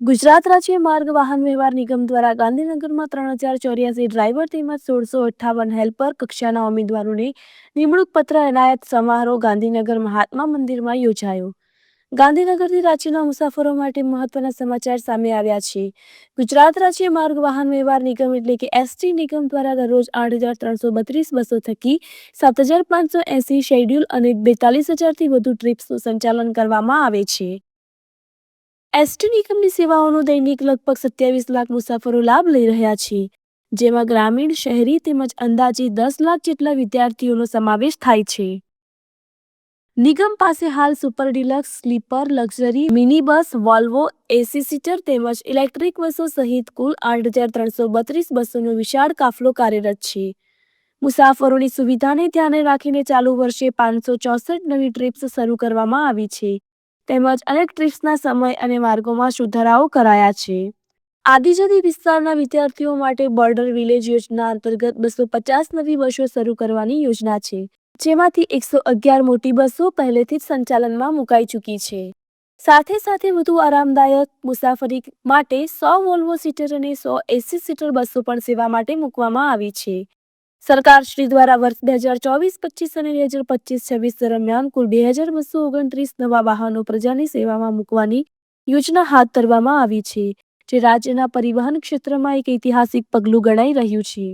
ગુજરાત રાજ્ય માર્ગ વાહન વ્યવહાર નિગમ દ્વારા ગાંધીનગરમાં ત્રણ હજાર ચોર્યાસી ડ્રાઈવર તેમજ સોળસો અઠ્ઠાવન હેલ્પર કક્ષાના ઉમેદવારોને નિમણૂક પત્ર એનાયત સમારોહ ગાંધીનગર મહાત્મા મંદિરમાં યોજાયો. ગાંધીનગરથી રાજ્યના મુસાફરો માટે મહત્વના સમાચાર સામે આવ્યા છે. ગુજરાત રાજ્ય માર્ગ વાહન વ્યવહાર નિગમ એટલે કે એસટી નિગમ દ્વારા દરરોજ આઠ હજાર ત્રણસો બત્રીસ બસો થકી સાત હજાર પાંચસો એંસી શેડ્યુલ અને બેતાલીસ હજારથી વધુ ટ્રીપ્સનું સંચાલન કરવામાં આવે છે. એસટી નિગમની સેવાઓનો દૈનિક લગભગ સત્યાવીસ લાખ મુસાફરો લાભ લઈ રહ્યા છે, જેમાં ગ્રામીણ, શહેરી તેમજ અંદાજે દસ લાખ જેટલા વિદ્યાર્થીઓનો સમાવેશ થાય છે. નિગમ પાસે હાલ super deluxe, sleeper, luxury mini bus Volvo, AC seater તેમજ ઇલેક્ટ્રિક બસો સહિત કુલ આઠ હજાર ત્રણસો બત્રીસ બસોનો વિશાળ કાફલો કાર્યરત છે. મુસાફરોની સુવિધાને ધ્યાને રાખીને ચાલુ વર્ષે પાંચસો ચોસઠ નવી ટ્રીપ્સ શરૂ કરવામાં આવી છે. તેમજ અનેક ટ્રીપ્સના સમય અને માર્ગોમાં સુધારાઓ કરાયા છે. આદિજાતિ વિસ્તારના વિદ્યાર્થીઓ માટે બોર્ડર વિલેજ યોજના અંતર્ગત બસો પચાસ નવી બસો શરૂ કરવાની યોજના છે, જેમાંથી એકસો અગિયાર મોટી બસો પહેલેથી જ સંચાલનમાં મુકાઈ ચૂકી છે. સાથે સાથે વધુ આરામદાયક મુસાફરી માટે સો વોલ્વો સીટર અને સો એસી સીટર બસો પણ સેવા માટે મૂકવામાં આવી છે. સરકાર શ્રી દ્વારા વર્ષ બે હજાર ચોવીસ, પચીસ અને બે હજાર પચીસ, છવ્વીસ દરમિયાન કુલ બે હજાર બસો ઓગણત્રીસ નવા વાહનો પ્રજાની સેવામાં મૂકવાની યોજના હાથ ધરવામાં આવી છે, જે રાજ્યના પરિવહન ક્ષેત્રમાં એક ઐતિહાસિક પગલું ગણાઈ રહ્યું છે.